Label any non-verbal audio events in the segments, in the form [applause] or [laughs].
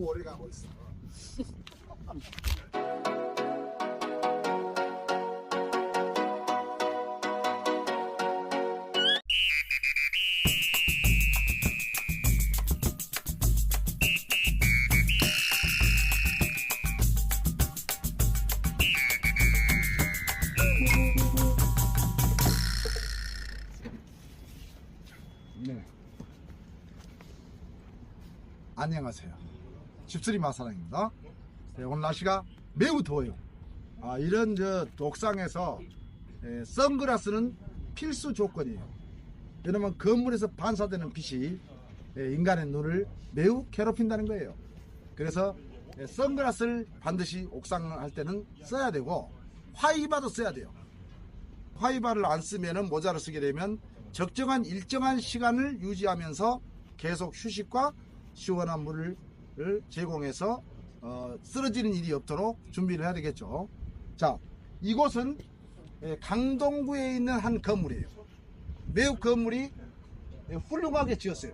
너무 오래 가고 있어. 네. 안녕하세요. 집수리 마사랑입니다. 네, 오늘 날씨가 매우 더워요. 아, 이런 저 독상에서 에, 선글라스는 필수 조건이에요. 왜냐면 건물에서 반사되는 빛이 에, 인간의 눈을 매우 괴롭힌다는 거예요. 그래서 에, 선글라스를 반드시 옥상할 때는 써야 되고 화이바도 써야 돼요. 화이바를 안 쓰면은 모자를 쓰게 되면 적정한 일정한 시간을 유지하면서 계속 휴식과 시원한 물을 제공해서 어, 쓰러지는 일이 없도록 준비를 해야 되겠죠. 자, 이곳은 예, 강동구에 있는 한 건물이에요. 매우 건물이 예, 훌륭하게 지었어요.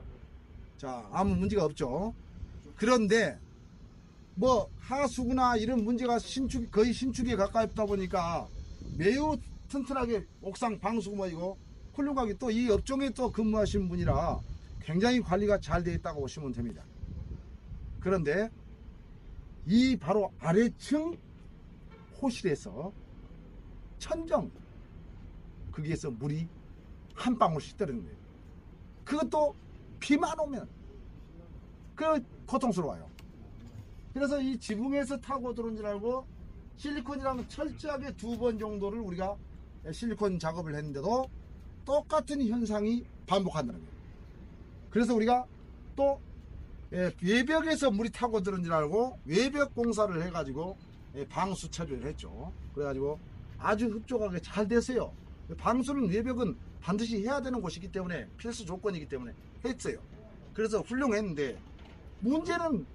자, 아무 문제가 없죠. 그런데 뭐 하수구나 이런 문제가 신축 거의 신축에 가까웠다 보니까 매우 튼튼하게 옥상 방수구 뭐 이거 훌륭하게 또 이 업종에 또 근무하신 분이라 굉장히 관리가 잘 되어 있다고 보시면 됩니다. 그런데 이 바로 아래층 호실에서 천정 거기에서 물이 한 방울씩 떨어지는 거예요. 그것도 비만 오면 그 고통스러워요. 그래서 이 지붕에서 타고 들어온 줄 알고 실리콘이라면 철저하게 두 번 정도를 우리가 실리콘 작업을 했는데도 똑같은 현상이 반복한다는 거예요. 그래서 우리가 또 예, 외벽에서 물이 타고 들은 줄 알고 외벽 공사를 해가지고 예, 방수 처리를 했죠. 그래가지고 아주 흡족하게 잘 됐어요. 방수는 외벽은 반드시 해야 되는 곳이기 때문에 필수 조건이기 때문에 했어요. 그래서 훌륭했는데 문제는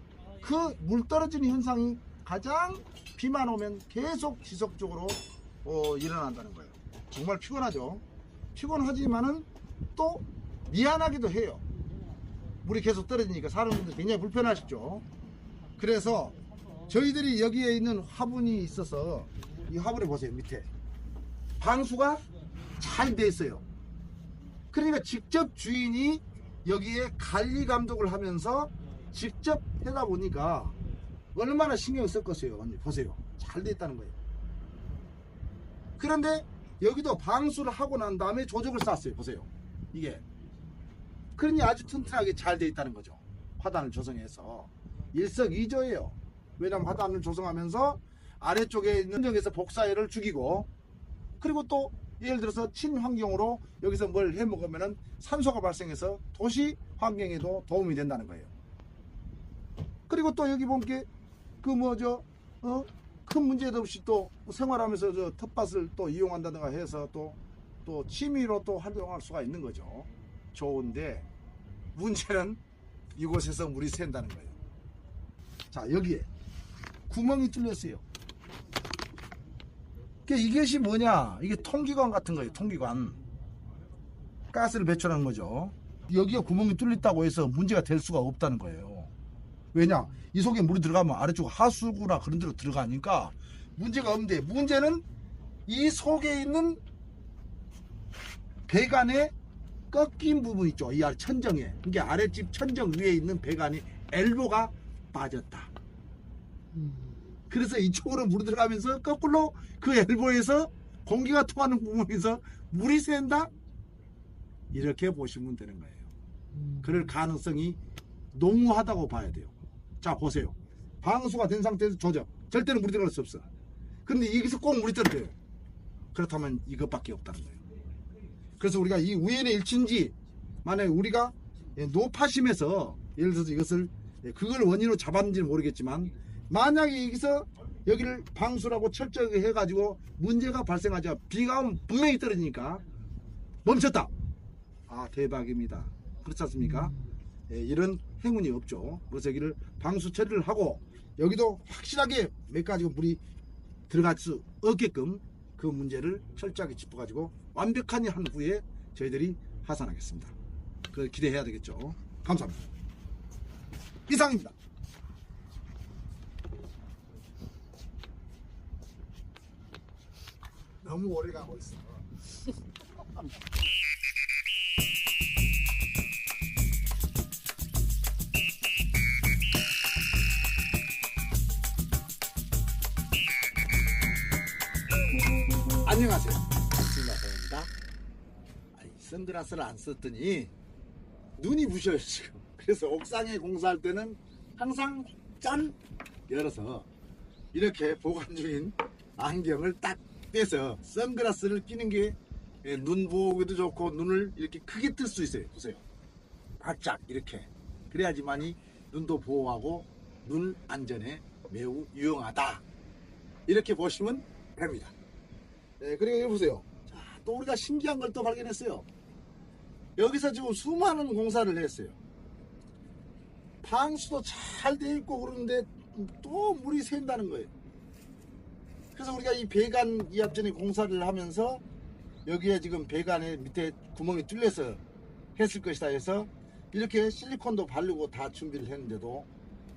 그 물 떨어지는 현상이 가장 비만 오면 계속 지속적으로 어, 일어난다는 거예요. 정말 피곤하죠. 피곤하지만은 또 미안하기도 해요. 물이 계속 떨어지니까 사람들도 굉장히 불편하시죠. 그래서 저희들이 여기에 있는 화분이 있어서 이 화분을 보세요 밑에 방수가 잘 돼 있어요. 그러니까 직접 주인이 여기에 관리 감독을 하면서 직접 해다 보니까 얼마나 신경 썼겠어요. 언니 보세요. 잘 돼 있다는 거예요. 그런데 여기도 방수를 하고 난 다음에 조적을 쌌어요. 보세요. 이게. 그러니 아주 튼튼하게 잘 돼 있다는 거죠. 화단을 조성해서. 일석이조예요. 왜냐면 화단을 조성하면서 아래쪽에 있는 정에서 복사열을 죽이고 그리고 또 예를 들어서 친환경으로 여기서 뭘 해 먹으면은 산소가 발생해서 도시 환경에도 도움이 된다는 거예요. 그리고 또 여기 보면 그 뭐죠 어? 큰 문제도 없이 또 생활하면서 저 텃밭을 또 이용한다든가 해서 또, 또 취미로 또 활용할 수가 있는 거죠. 좋은데, 문제는 이곳에서 물이 샌다는 거예요. 자, 여기에 구멍이 뚫렸어요. 그러니까 이것이 뭐냐? 이게 통기관 같은 거예요, 통기관. 가스를 배출하는 거죠. 여기에 구멍이 뚫렸다고 해서 문제가 될 수가 없다는 거예요. 왜냐? 이 속에 물이 들어가면 아래쪽 하수구나 그런 데로 들어가니까 문제가 없는데 문제는 이 속에 있는 배관의 꺾인 부분 있죠. 이 아래 천정에. 이게 아랫집 천정 위에 있는 배관이 엘보가 빠졌다. 그래서 이쪽으로 물이 들어가면서 거꾸로 그 엘보에서 공기가 통하는 부분에서 물이 샌다? 이렇게 보시면 되는 거예요. 그럴 가능성이 농후하다고 봐야 돼요. 자 보세요. 방수가 된 상태에서 조져. 절대로 물이 들어갈 수 없어. 근데 여기서 꼭 물이 떨어져요. 그렇다면 이것밖에 없다는 거예요. 그래서 우리가 이 우연의 일치인지 만약에 우리가 예, 노파심에서 예를 들어서 이것을 예, 그걸 원인으로 잡았는지는 모르겠지만 만약에 여기서 여기를 방수라고 철저하게 해가지고 문제가 발생하자 비가 분명히 떨어지니까 멈췄다. 아 대박입니다. 그렇지 않습니까? 예, 이런 행운이 없죠. 그래서 여기를 방수 처리를 하고 여기도 확실하게 몇 가지 물이 들어갈 수 없게끔 그 문제를 철저하게 짚어가지고 완벽하니 한 후에 저희들이 하산하겠습니다. 그걸 기대해야 되겠죠. 감사합니다. 이상입니다. 너무 오래 가고 있어. [laughs] 선글라스를 안 썼더니 눈이 부셔요 지금. [laughs] 그래서 옥상에 공사할 때는 항상 짠 열어서 이렇게 보관 중인 안경을 딱 떼서 선글라스를 끼는 게 눈 보기도 좋고 눈을 이렇게 크게 뜰 수 있어요. 보세요. 바짝 이렇게 그래야지만이 눈도 보호하고 눈 안전에 매우 유용하다. 이렇게 보시면 됩니다. 네, 그리고 여기 보세요. 자, 또 우리가 신기한 걸 또 발견했어요. 여기서 지금 수많은 공사를 했어요. 방수도 잘 돼 있고 그러는데 또 물이 샌다는 거예요. 그래서 우리가 이 배관 이합전에 공사를 하면서 여기에 지금 배관에 밑에 구멍이 뚫려서 했을 것이다 해서 이렇게 실리콘도 바르고 다 준비를 했는데도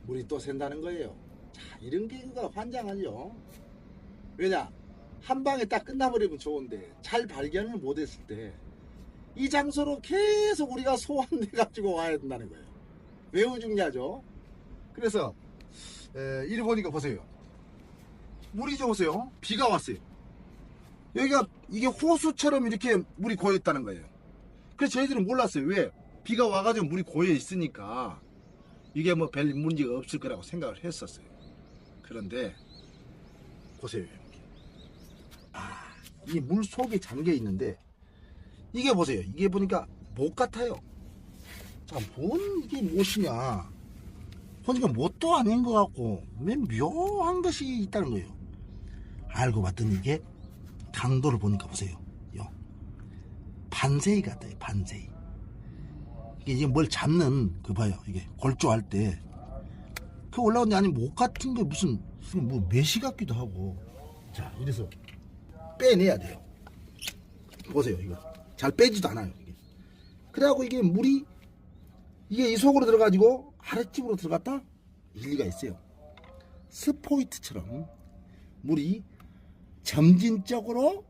물이 또 샌다는 거예요. 자, 이런 게가 환장하죠. 왜냐? 한 방에 딱 끝나버리면 좋은데 잘 발견을 못했을 때 이 장소로 계속 우리가 소환돼 가지고 와야 된다는 거예요. 매우 중요하죠. 그래서 에, 이리 보니까 보세요. 물이 좀 보세요. 비가 왔어요. 여기가 이게 호수처럼 이렇게 물이 고여 있다는 거예요. 그래서 저희들은 몰랐어요. 왜? 비가 와가지고 물이 고여 있으니까 이게 뭐 별 문제가 없을 거라고 생각을 했었어요. 그런데 보세요. 아, 이 물 속에 잠겨 있는데 이게 보세요. 이게 보니까 못 같아요. 자, 뭔 이게 무엇이냐? 보니까 뭣도 아닌 것 같고 왜 묘한 것이 있다는 거예요. 알고 봤더니 이게 강도를 보니까 보세요. 요 반세이 같아요. 반세이. 이게 뭘 잡는 그 봐요. 이게 골조할 때 그 올라오는데 아니 못 같은 게 무슨 뭐 메시 같기도 하고 자 이래서 빼내야 돼요. 보세요 이거 잘 빼지도 않아요. 이게. 그래갖고 이게 물이 이게 이 속으로 들어가지고 아랫집으로 들어갔다 일리가 있어요. 스포이트처럼 물이 점진적으로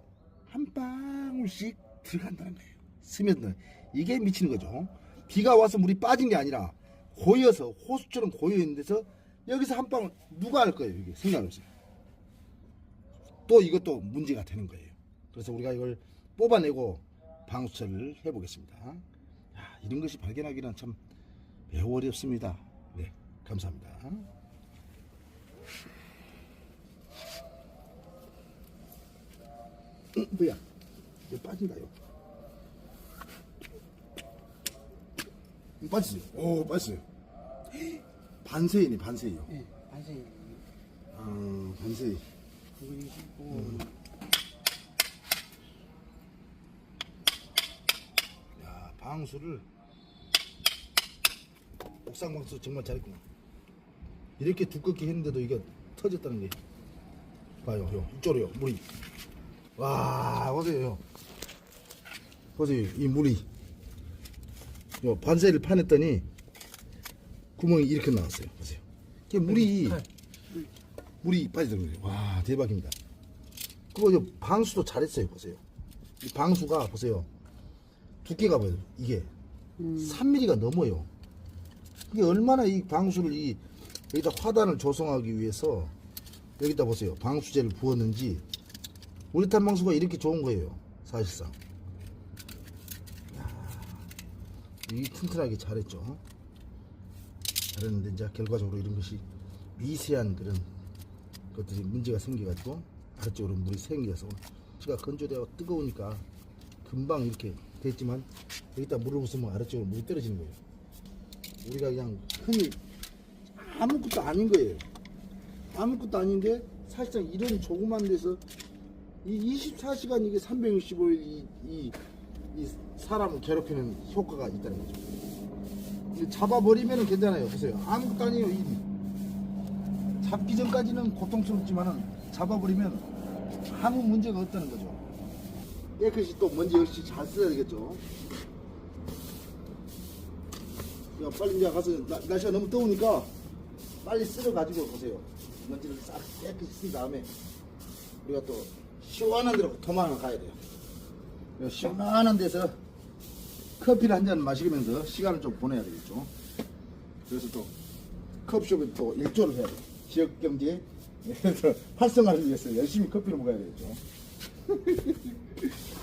한 방울씩 들어간다는 거예요. 스며드는 이게 미치는 거죠. 비가 와서 물이 빠진 게 아니라 고여서 호수처럼 고여 있는 데서 여기서 한 방울 누가 할 거예요. 이게 생각해보세요. 또 이것도 문제가 되는 거예요. 그래서 우리가 이걸 뽑아내고 방수처리를 해보겠습니다. 야, 이런 것이 발견하기는 참 매우 어렵습니다. 네, 감사합니다. 응, 뭐야? 이거 빠진다요. 음, 빠지세요. 오, 빠졌어요. 반세이네, 반세이요. 예, 반생 아, 반세이. 그리고 야, 방수를 옥상 방수 정말 잘했구나. 이렇게 두껍게 했는데도 이게 터졌다는 게 봐요, 요 이쪽으로요 물이. 와, 보세요. 보세요, 이 물이. 요 반세를 파냈더니 구멍이 이렇게 나왔어요. 보세요. 이게 물이 물이 빠지더라고요. 와, 대박입니다. 요 방수도 잘했어요. 보세요. 이 방수가 보세요. 두께가 봐요. 이게 3mm가 넘어요. 이게 얼마나 이 방수를 이 여기다 화단을 조성하기 위해서 여기다 보세요. 방수제를 부었는지 우리탄 방수가 이렇게 좋은 거예요. 사실상. 야, 이 튼튼하게 잘했죠. 잘했는데 이제 결과적으로 이런 것이 미세한 그런 것들이 문제가 생겨가지고 아래쪽으로 물이 생겨서 지가 건조되어 뜨거우니까 금방 이렇게 됐지만 여기다 물을 부으면 아래쪽으로 물이 떨어지는 거예요. 우리가 그냥 흔히 아무것도 아닌 거예요. 아무것도 아닌데 사실상 이런 조그만 데서 이 24시간 이게 365일 이, 이, 이 사람을 괴롭히는 효과가 있다는 거죠. 잡아버리면 괜찮아요. 보세요. 아무것도 아니에요. 이 잡기 전까지는 고통스럽지만은 잡아버리면 아무 문제가 없다는 거죠. 깨끗이 또 먼지 역시 잘 써야 되겠죠. 야, 빨리 이제 가서 나- 날씨가 너무 더우니까 빨리 쓸어 가지고 보세요. 먼지를 싹 깨끗이 쓴 다음에 우리가 또 시원한 데로 도망을 가야 돼요. 요 시원한 데서 커피를 한 잔 마시면서 시간을 좀 보내야 되겠죠. 그래서 또 커피숍에 또 일조를 해야 돼요. 지역 경제 [laughs] 활성화를 위해서 열심히 커피를 먹어야 되겠죠. [laughs] Yeah.